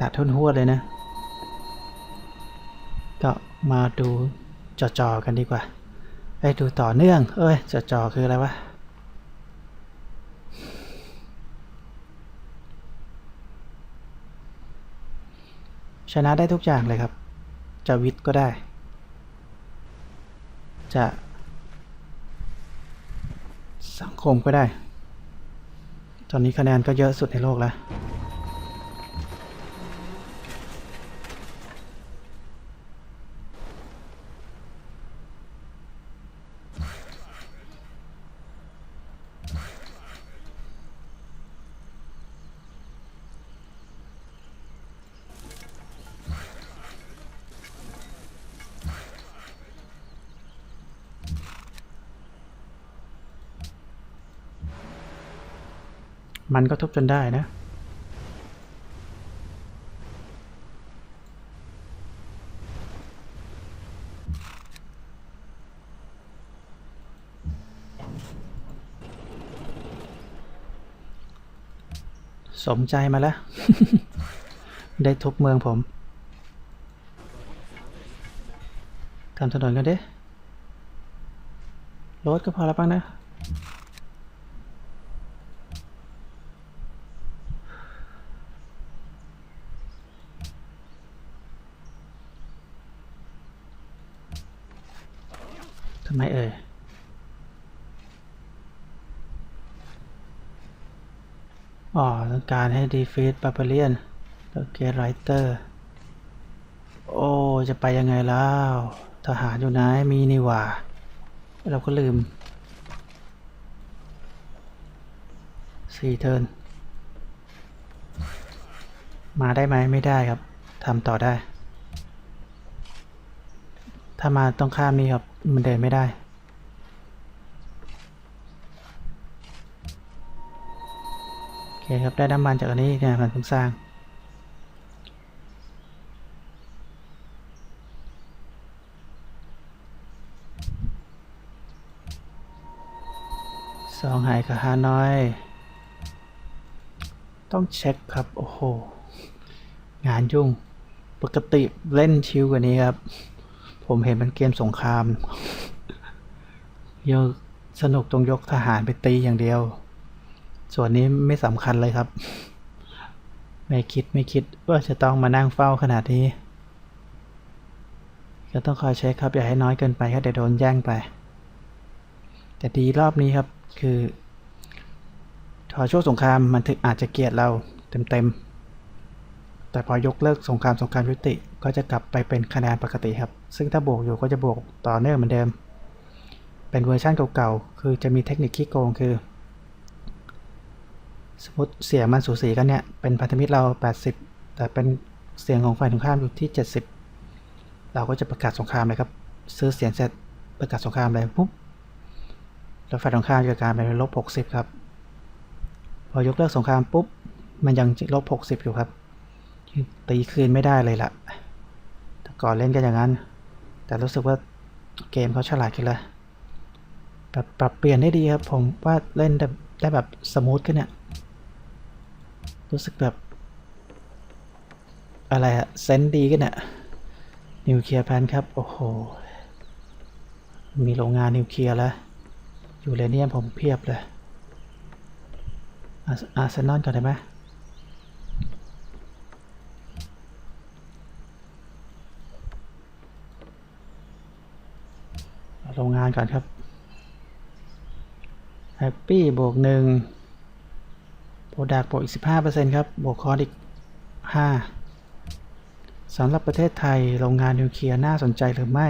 ตัดทุนหัวเลยนะ ก็มาดูจอๆกันดีกว่า ไปดูต่อเนื่อง เอ้ยจอๆคืออะไรวะ ชนะได้ทุกอย่างเลยครับ จะวิทย์ก็ได้ จะสังคมก็ได้ ตอนนี้คะแนนก็เยอะสุดในโลกแล้ว มันก็ทุบจนได้นะ สมใจมาแล้ว ได้ทุบเมืองผมทำถนนกันดิรถก็พอแล้วบ้างนะ ทำไมเอ่ย อ๋อต้องการให้ defeat barbarian แล้ว get writer โอ้ จะไปยังไงแล้ว ทหารอยู่ไหน มีนี่ว่า เราก็ลืมสี่เทิร์น มาได้ไหมไม่ได้ครับ ทำต่อได้ ถ้ามาต้องข้ามนี่ครับ มันเดินไม่ได้ คครับ ได้น้ำมันจากอันนี้เนี่ยมันเพิ่งสร้าง สองหายกับฮานอย ต้องเช็คครับ โอ้โห งานยุ่ง ปกติเล่นชิวกว่านี้ครับ ผมเห็นมันเกมสงครามยกสนุกตรงยกทหารไปตีอย่างเดียว ส่วนนี้ไม่สำคัญเลยครับ ไม่คิดไม่คิดว่าจะต้องมานั่งเฝ้าขนาดนี้ ก็ต้องคอยเช็คครับอย่าให้น้อยเกินไปครับเดี๋ยวโดนแย่งไป แต่ดีรอบนี้ครับคือทอช่วงสงครามมันถึงอาจจะเกลียดเราเต็มๆ แต่พอยกเลิกสงครามสงครามยุติก็จะกลับไปเป็นคะแนนปกติครับ ซึ่งถ้าบวกอยู่ก็จะบวกต่อเนื่องเหมือนเดิม เป็นเวอร์ชันเก่าๆ คือจะมีเทคนิคขี้โกงคือ สมมติเสียงมันสูสีกันเนี่ย เป็นพันธมิตรเรา 80 แต่เป็นเสียงของฝ่ายตรงข้ามอยู่ที่ 70 เราก็จะประกาศสงครามเลยครับ ซื้อเสียงเสร็จประกาศสงครามเลยปุ๊บแล้วฝ่ายตรงข้ามจะกลายเป็นลบ 60 ครับ พอยกเลิกสงครามปุ๊บ มันยังลบ 60 อยู่ครับ ตีคืนไม่ได้เลยล่ะ แต่ก่อนเล่นกันอย่างนั้น แต่รู้สึกว่าเกมเขาฉลาดขึ้นล้วแบบปรับเปลี่ยนได้ดีครับ ผมว่าเล่นได้ได้แบบสมูทขึ้นเนี่ย รู้สึกแบบ อะไรอะเซนดีขึ้นเนี่ยนิวเคลียร์แพนครับ โอ้โห มีโรงงานนิวเคลียร์แล้วยูเรเนียมผมเพียบเลยอาร์เซนอลก่อนได้ไหมโรงงานก่อนครับแฮปปี้บวกหนึ่ง รดักบวกอีก 15%ครับ บวกคอร์สอีก 5สำหรับประเทศไทย โรงงานนิวเคลียร์น่าสนใจหรือไม่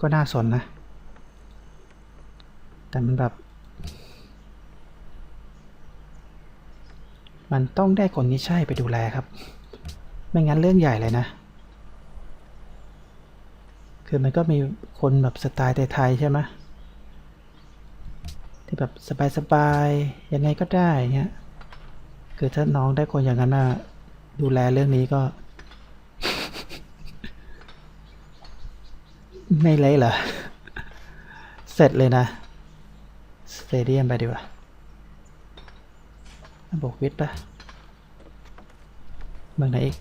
ก็น่าสนนะ แต่มันแบบ มันต้องได้คนที่ใช่ไปดูแลครับ ไม่งั้นเรื่องใหญ่เลยนะ คือมันก็มีคนแบบสไตล์ไทยๆใช่ไหม ที่แบบสบายๆยังไงก็ได้เงี้ยคือถ้าน้องได้คนอย่างนั้นมาดูแลเรื่องนี้ก็ ไม่เละเหรอ เสร็จเลยนะ สเตเดียมไปดีกว่าบวกวิทย์ปะเมืองไหนอีก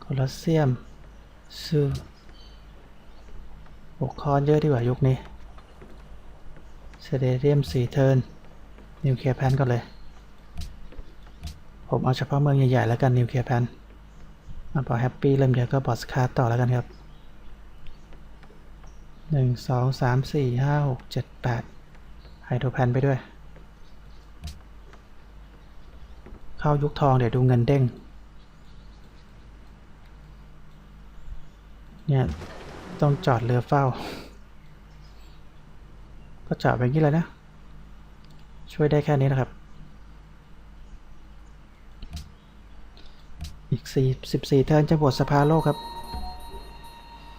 โคลอสเซียมซูบวกคอนเยอะดีกว่ายุคนี้ สเตเดียมสีเทิร์นนิวเคลียร์แพนก่อนเลย ผมเอาเฉพาะเมืองใหญ่ ๆ แล้วกันนิวเคลียร์แพนมาพอแฮปปี้เริ่มเยอะก็บอสคาร์ต่อแล้วกันครับหนึ่งสองสามสี่ห้าหกเจ็ดแปดไฮโดรแพนไปด้วย เข้ายุคทองเดี๋ยวดูเงินเด้ง เนี่ย ต้องจอดเรือเฝ้า ก็จอดไปอย่างนี้เลยนะ ช่วยได้แค่นี้นะครับ อีกสี่สิบสี่เทิร์นจะบวชสภาโลกครับ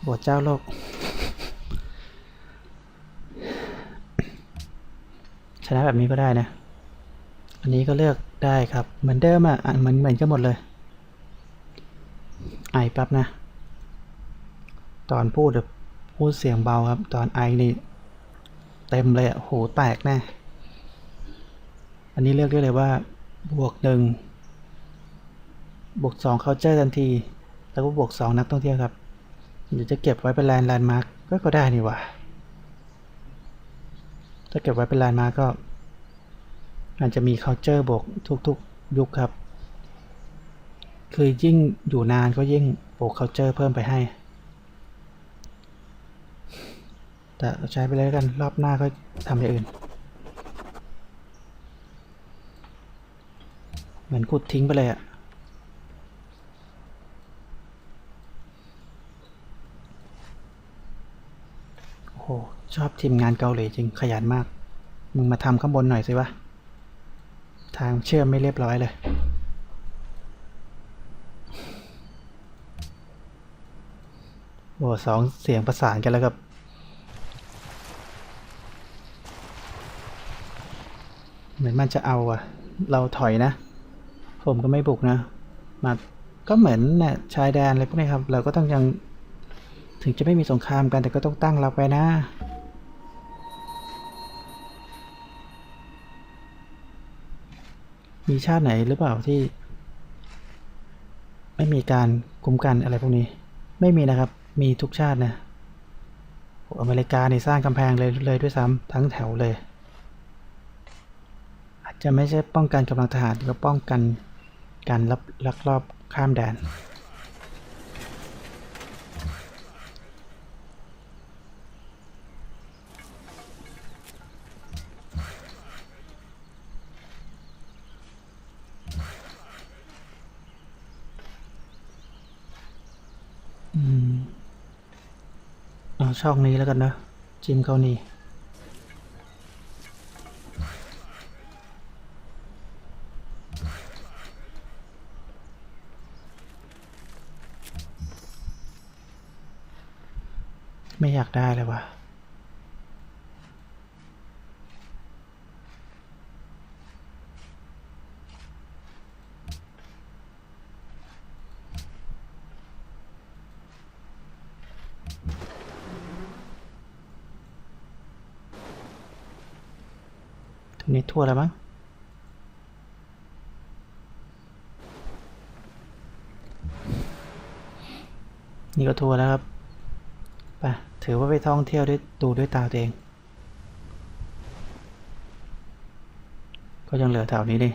บวชเจ้าโลก ชนะแบบนี้ก็ได้นะ อันนี้ก็เลือกได้ครับ เหมือนเดิมอะเหมือนเหมือนกันหมดเลยไอแป๊บนะ ตอนพูดแบบพูดเสียงเบาครับ ตอนไอนี่ ต็มเลยอะโหแตกแน่ อันนี้เลือกได้เลยว่า บวกหนึ่งบวกสองเคาเจอร์ทันที แล้วก็บวกสองนักท่องเที่ยวครับเดี๋ยวจะเก็บไว้เป็นแลนด์แลนด์มาร์กก็ก็ได้นี่ว่าถ้าเก็บไว้เป็นแลนด์มาร์กก็อาจจะมี culture บวกทุกๆ ยุคครับ คือยิ่งอยู่นานก็ยิ่งบวก culture เพิ่มไปให้ แต่ใช้ไปเลยแล้วกันรอบหน้าก็ทำอย่างอื่น เหมือนขุดทิ้งไปเลยอะโอ้โห ชอบทีมงานเกาหลีจริงขยันมาก มึงมาทำข้างบนหน่อยสิวะ ทางเชื่อมไม่เรียบร้อยเลยโอ้สองเสียงประสานกันแล้วครับ เห มือนมันจะเอาอะเราถอยนะ ผมก็ไม่บุกนะ มาก็เหมือนเนี่ยชายแดนอะไรพวกนี้ครับ เราก็ต้องยังถึงจะไม่มีสงครามกันแต่ก็ต้องตั้งรับไว้นะ มีชาติไหนหรือเปล่าที่ ไม่มีการคุ้มกันอะไรพวกนี้ ไม่มีนะครับ มีทุกชาตินะโอ้อเมริกานี่สร้างกำแพงเลยเลยด้วยซ้ำทั้งแถวเลย จะไม่ใช่ป้องกันกำลังทหารแต่ก็ป้องกันการลับลักลอบข้ามแดนอืมช่องนี้แล้วกันนะ จิมเขานี่ ไม่อยากได้เลยว่ะตรงนี้ทั่วแล้วมั้งนี่ก็ทัวร์แล้วครับ ไปถือว่าไปท่องเที่ยวด้วยดูด้วยตาตัวเอง ก็ยังเหลือแถวนี้ดิ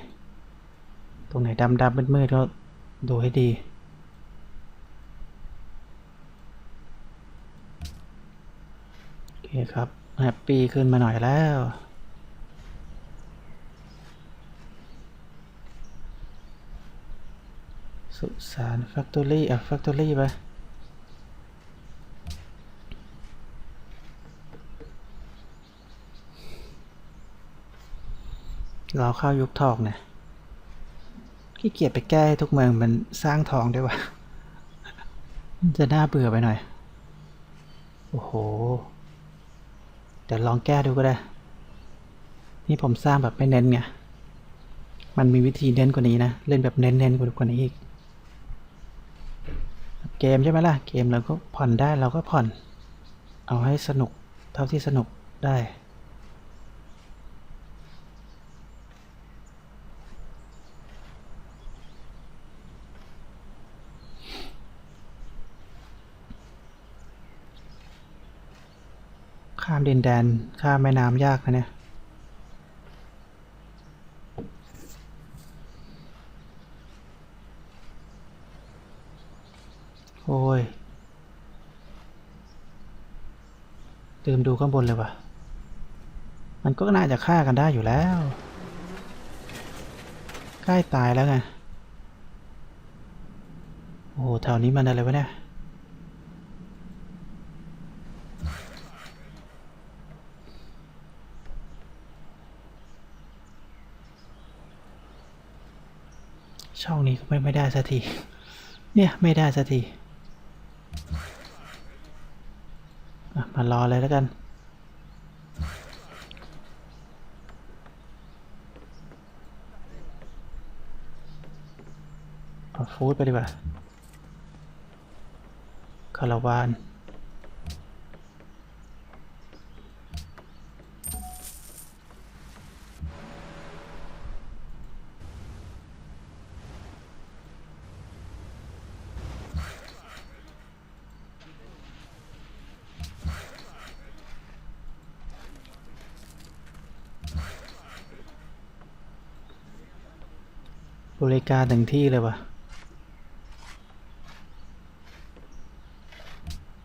ตรงไหนดำดำมืดๆก็ดูให้ดี โอเคครับ แฮปปี้ขึ้นมาหน่อยแล้วสุสานแฟคทอรี่อะแฟคทอรี่ไป เราเข้ายุคทองเนี่ยขี้เกียจไปแก้ให้ทุกเมืองมันสร้างทองได้วะมันจะน่าเบื่อไปหน่อย โอ้โห เดี๋ยวลองแก้ดูก็ได้ นี่ผมสร้างแบบไม่เน้นไง มันมีวิธีเน้นกว่านี้นะ เล่นแบบเน้นๆกว่านี้อีก เกมใช่ไหมล่ะ เกมเราก็ผ่อนได้เราก็ผ่อน เอาให้สนุกเท่าที่สนุกได้ามดินแดน ข้ามแม่น้ำยากนะเนี่ย โอ้ยลืมดูข้างบนเลยว่ะ มันก็น่าจะฆ่ากันได้อยู่แล้ว ใกล้ตายแล้วไง โอ้โห แถวนี้มันอะไรวะเนี่ย ช่องนี้ก็ ไม่ไม่ได้สักที เนี่ยไม่ได้สักทีมารอเลยแล้วกัน เอาฟูดไปดีกว่าคาราวาน การถึงที่เลยว่ะ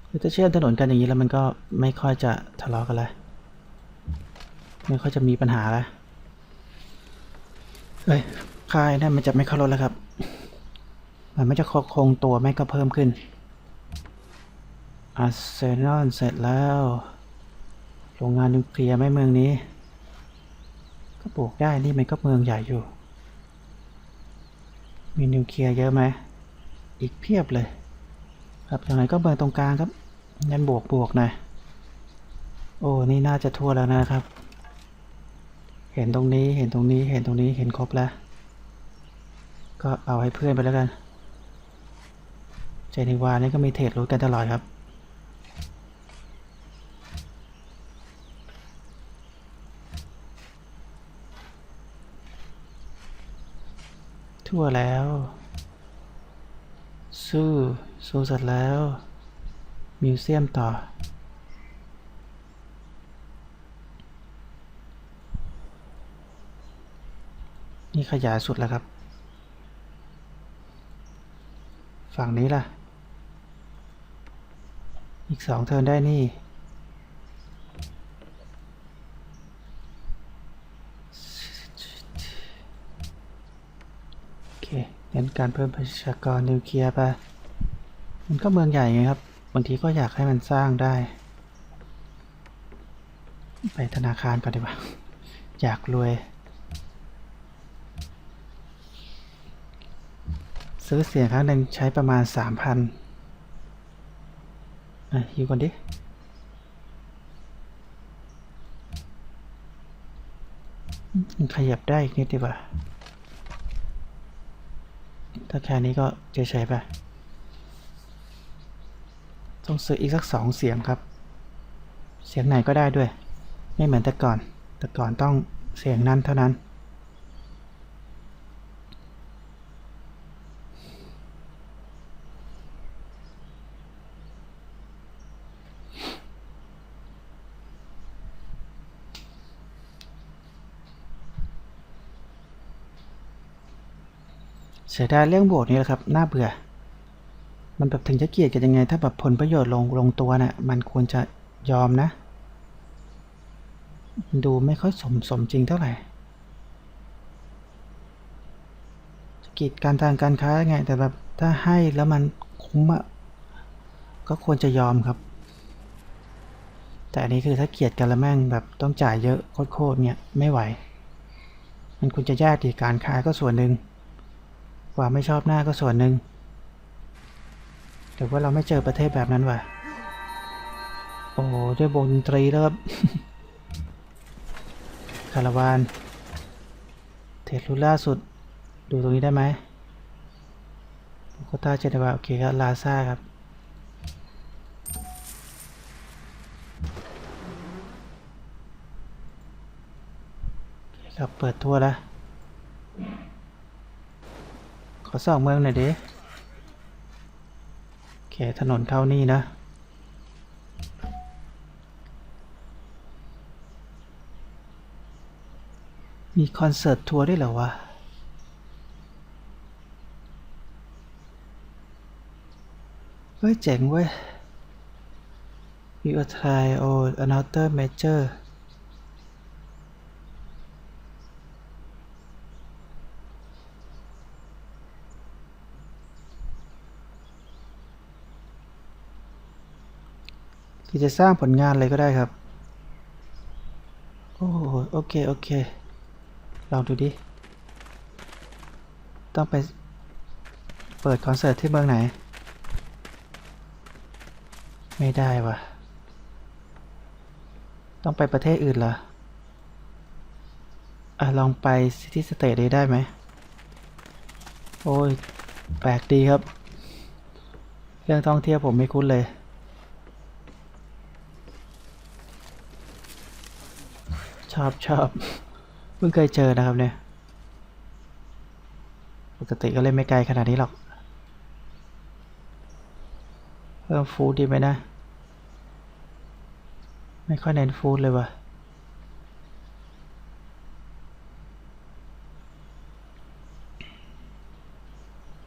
คือถ้าเชื่อมถนนกันอย่างนี้แล้วมันก็ไม่ค่อยจะทะเลาะกันแล้วไม่ค่อยจะมีปัญหาแล้วเฮ้ยค่ายนั่นมันจะไม่เข้ารถแล้วครับ มันไม่จะคงตัวไม่ก็เพิ่มขึ้นอาร์เซนอลเสร็จแล้วโรงงานนิวเคลียร์ไหม่เมืองนี้ ก็ปลูกได้นี่มันก็เมืองใหญ่อยู่ มีนิวเคลียร์เยอะไหม อีกเพียบเลย ครับอย่างไรก็เบอร์ตรงกลางครับยันบวกบวกนะ โอ้ นี่น่าจะทั่วแล้วนะครับ เห็นตรงนี้ เห็นตรงนี้ เห็นตรงนี้ เห็นครบแล้ว ก็เอาให้เพื่อนไปแล้วกัน เจนิวานี่ก็มีเทรดรู้กันตลอดครับ ทั่วแล้ว สู้สู้เสร็จแล้ว มิวเซียมต่อ นี่ขยายสุดแล้วครับ ฝั่งนี้ล่ะ อีกสองเทิร์นได้นี่ โอ เคเน้นการเพิ่มประชากรนิวเคลียร์ไป มันก็เมืองใหญ่ไงครับ บางทีก็อยากให้มันสร้างได้ ไปธนาคารก่อนดีกว่า อยากรวย ซื้อเสียงครั้งหนึ่งใช้ประมาณสามพันอะฮิวก่อนดิขยับได้อีกนิดดีกว่า ถ้าแค่นี้ก็เฉยๆไป ต้องซื้ออีกสักสองเสียงครับ เสียงไหนก็ได้ด้วย ไม่เหมือนแต่ก่อน แต่ก่อนต้องเสียงนั้นเท่านั้น เสียดายเรื่องโบสถ์นี่แหละครับน่าเบื่อ มันแบบถึงจะเกลียดกันยังไง ถ้าแบบผลประโยชน์ลงลงตัวนะ่ะมันควรจะยอมนะ ดูไม่ค่อยสมสมจริงเท่าไหร่กีดการทางการค้าไง แต่แบบถ้าให้แล้วมันคุ้มอะก็ควรจะยอมครับ แต่อันนี้คือถ้าเกลียดกันแล้วแม่งแบบต้องจ่ายเยอะโคตรๆเนี่ยไม่ไหว มันควรจะแยกดีการค้าก็ส่วนหนึ่ง วามไม่ชอบหน้าก็ส่วนหนึ่งแต่ว่าเราไม่เจอประเทศแบบนั้นว่ะ โอ้ด้วยวงดนตรีแล้วครับคาราวาน เทสรุ่นล่าสุด ดูตรงนี้ได้ไหมโคต้าเจเนวาโอเคครับ ลาซาครับโอเคครับเปิดทั่วแล้ว อสร้างเมืองหน่อยดิโอเคถนนเข้านี่นะ มีคอนเสิร์ตทัวร์ด้วยเหรอวะเฮ้ยเจ๋งเว้ย You try or another major ที่จะสร้างผลงานอะไรก็ได้ครับ โอ้โหโอเค โอเค ลองดูดิ ต้องไปเปิดคอนเสิร์ตที่เมืองไหน ไม่ได้วะต้องไปประเทศอื่นเหรออะ ลองไปซิตี้สเตทได้ไหม โอ้ย แปลกดีครับ เรื่องท่องเที่ยวผมไม่คุ้นเลย ชอบชอบเพิ่งเคยเจอนะครับเนี่ย ปกติก็เล่นไม่ไกลขนาดนี้หรอก เพิ่มฟูดดีไหมนะ ไม่ค่อยเน้นฟูดเลยวะ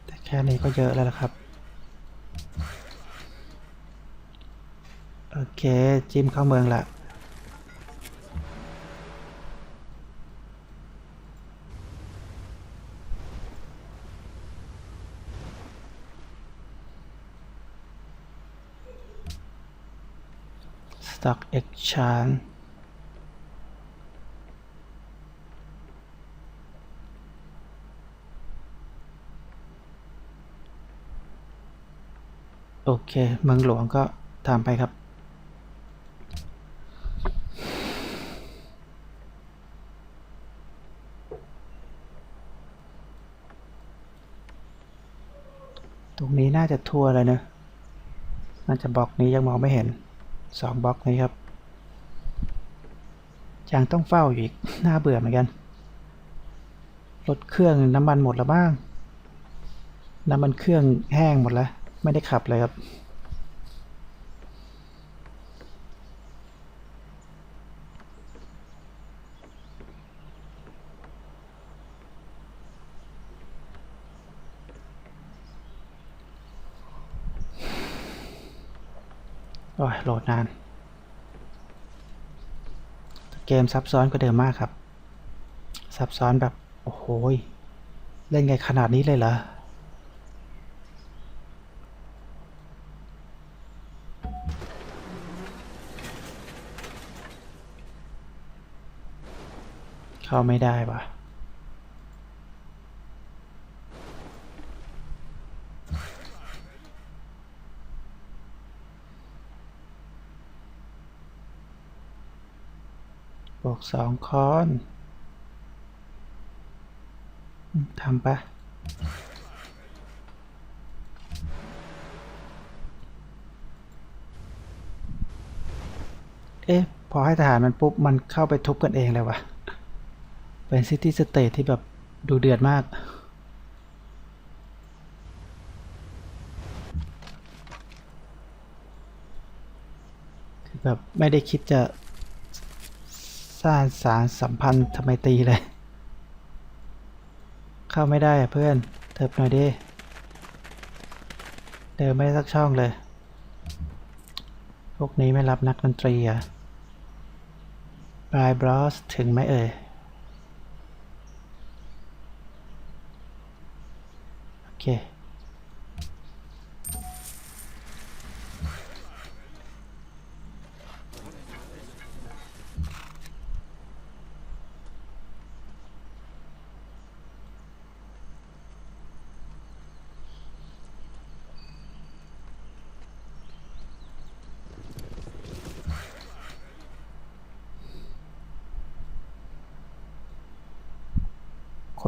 แต่แค่นี้ก็เยอะแล้วล่ะครับ โอเค จิ้มเข้าเมืองละ Stock Exchange โอเค เมืองหลวงก็ตามไปครับ ตรงนี้น่าจะทัวร์เลยนะ น่าจะบล็อกนี้ยังมองไม่เห็น สองบล็อกนี้ครับยังต้องเฝ้าอยู่อีกน่าเบื่อเหมือนกันรถเครื่องน้ำมันหมดแล้วบ้าง น้ำมันเครื่องแห้งหมดแล้ว ไม่ได้ขับเลยครับ โอ้ยโหลดนาน เกมซับซ้อนก็เดิมมากครับ ซับซ้อนแบบ โอ้โหเล่นไงขนาดนี้เลยเหรอเข้าไม่ได้ว่ะ สองคอนทำปะเอ๊ะ พอให้ทหารมันปุ๊บ มันเข้าไปทุบกันเองเลยวะเป็นซิตี้สเตทที่แบบดูเดือดมาก คือแบบไม่ได้คิดจะ ร้างสารสัมพันธ์ทำไมตีเลย เข้าไม่ได้เพื่อน เถิบหน่อยดิ เดินไม่สักช่องเลย พวกนี้ไม่รับนักดนตรีอะบายบรอสถึงไหมเอ่ย โอเค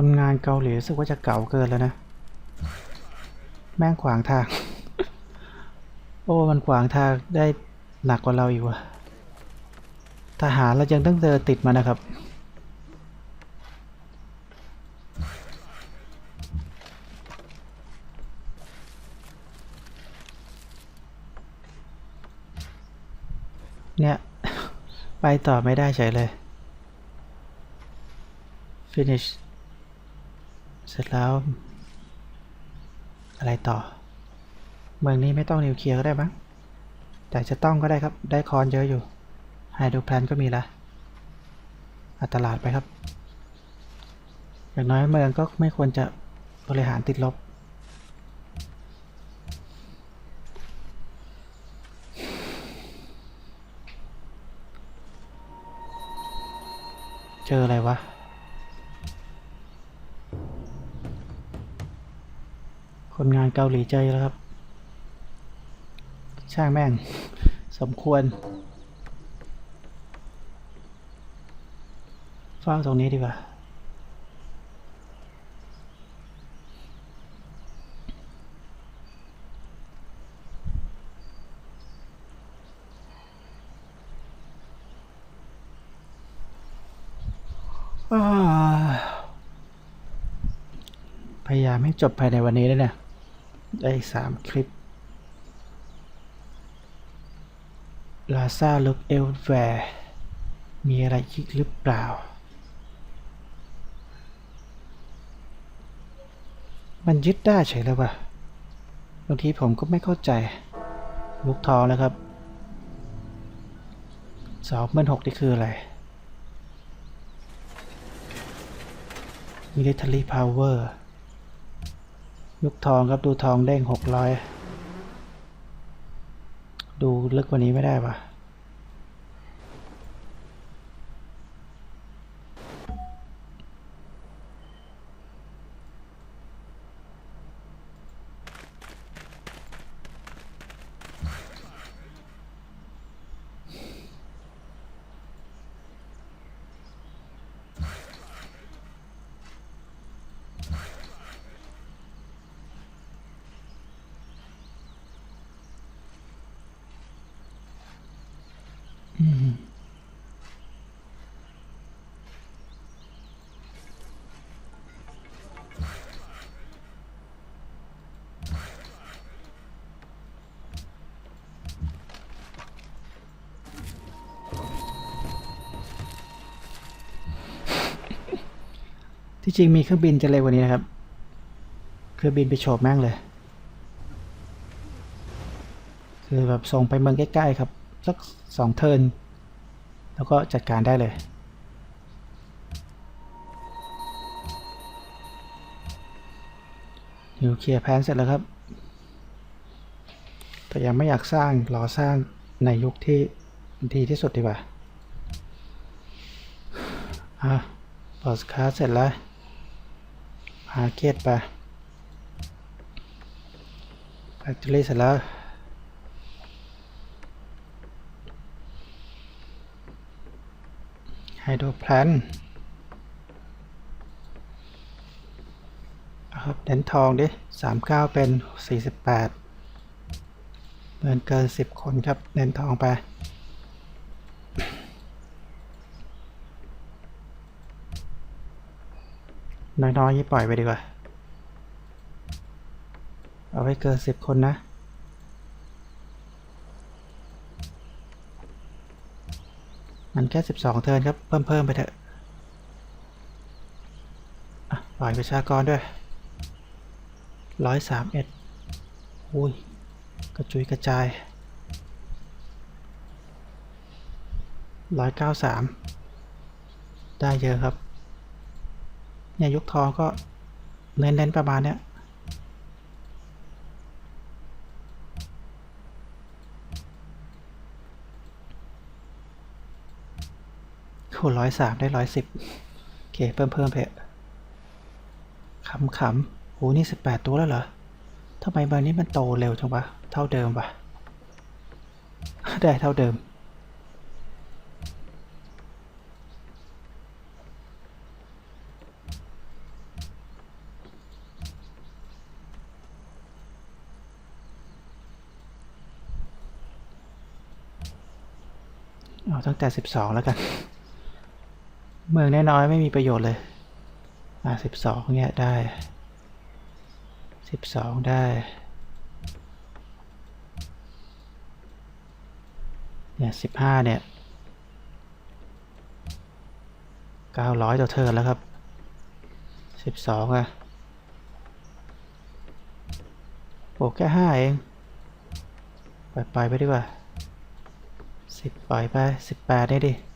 คนงานเกาหลีรู้สึกว่าจะเก่าเกินแล้วนะ แม่งขวางทาง โอ้มันขวางทางได้หนักกว่าเราอีกว่ะทหารเรายังต้องเดินติดมานะครับ เนี่ย ไปต่อไม่ได้เฉยเลย finish เสร็จแล้ว อะไรต่อ เมืองนี้ไม่ต้องนิวเคลียร์ก็ได้มั้งแต่จะต้องก็ได้ครับ ได้คอนเยอะอยู่ไฮโดรแพลนก็มีละอัตลาดไปครับ อย่างน้อยเมืองก็ไม่ควรจะบริหารติดลบ เจออะไรวะ คนงานเกาหลีเจแล้วครับ ช่างแม่ง สมควรเฝ้าตรงนี้ดีกว่าพยายามให้จบภายในวันนี้เลยนะ ได้สามคลิปลาซาลุกเอลแวร์มีอะไรอีกหรือเปล่า มันยึดได้เฉยเลยวะบางทีผมก็ไม่เข้าใจลูกทองนะครับสองหมื่นหกนี่คืออะไร military power ยุคทองครับดูทองเด้งหกร้อยดูลึกกว่านี้ไม่ได้ปะ ที่จริงมีเครื่องบินจะเร็วกว่านี้นะครับ เครื่องบินไปโฉบแม่งเลย คือแบบส่งไปเมืองใกล้ ๆ ครับ สักสองเทิร์นแล้วก็จัดการได้เลยนิวเคลียร์แพนเสร็จแล้วครับ แต่ยังไม่อยากสร้าง รอสร้างในยุคที่ดีที่สุดดีกว่า อะบอสคาเสร็จแล้วหาเกียรไปแฟคทอรี่เสร็จแล้ว ไฮโดรแพลนครับเน้นทองดิสามเก้าเป็นสี่สิบแปดเงินเกินสิบคนครับ เน้นทองไปน้อยๆนี่ปล่อยไปดีกว่า เอาไว้เกินสิบคนนะ มันแค่สิบสองเทิร์นครับ เพิ่มเพิ่มไปเถอะอะปล่อยประชากรด้วยร้อยสามเอ็ดอุ้ย กระจุยกระจายร้อยเก้าสามได้เยอะครับ เนี่ยยุคทองก็เน้นๆประมาณเนี้ย โหร้อยสามได้ร้อยสิบโอเค เพิ่มเพิ่มเพะขำขำโหนี่สิบแปดตัวแล้วเหรอทำไมใบนี้มันโตเร็วจังวะ เท่าเดิมปะได้เท่าเดิม เอาตั้งแต่สิบสองแล้วกัน เมืองน้อยๆไม่มีประโยชน์เลย อะสิบสองเงี้ยได้สิบสองได้ เนี่ยสิบห้าเนี่ยเก้าร้อยต่อเทิร์นแล้วครับสิบสองอะโอ้แค่ห้าเองปล่อยปไปดีกว่าสิบปล่อยไปสิบแปดได้ดิ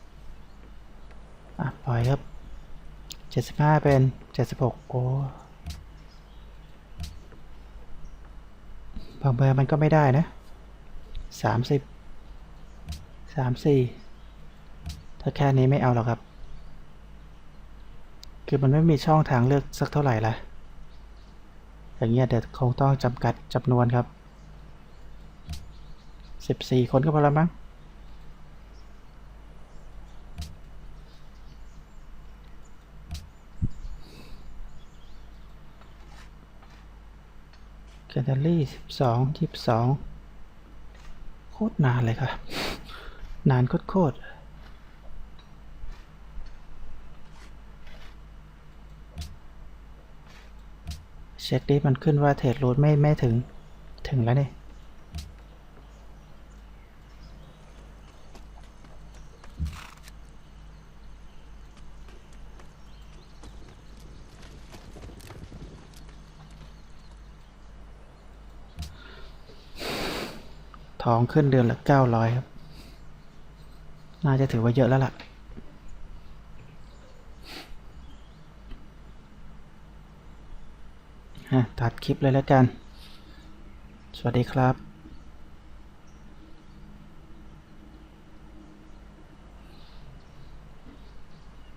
อะปล่อยครับเจ็ดสิบห้าเป็นเจ็ดสิบหกโอ้บางเบอร์มันก็ไม่ได้นะสามสิบสามสี่ถ้าแค่นี้ไม่เอาหรอกครับ คือมันไม่มีช่องทางเลือกสักเท่าไหร่ละอย่างเงี้ยเดี๋ยวคงต้องจำกัดจำนวนครับสิบสี่คนก็พอแล้วมั้ง แคลอรี่สิบสองยี่สิบสองโคตรนานเลยครับ นานโคตรๆเช็คดิมันขึ้นว่าเทรดรูทไม่ไม่ถึงถึงแล้วนี่ องขึ้นเดือนละเก้าร้อยครับ น่าจะถือว่าเยอะแล้วล่ะฮะตัดคลิปเลยแล้วกัน สวัสดีครับ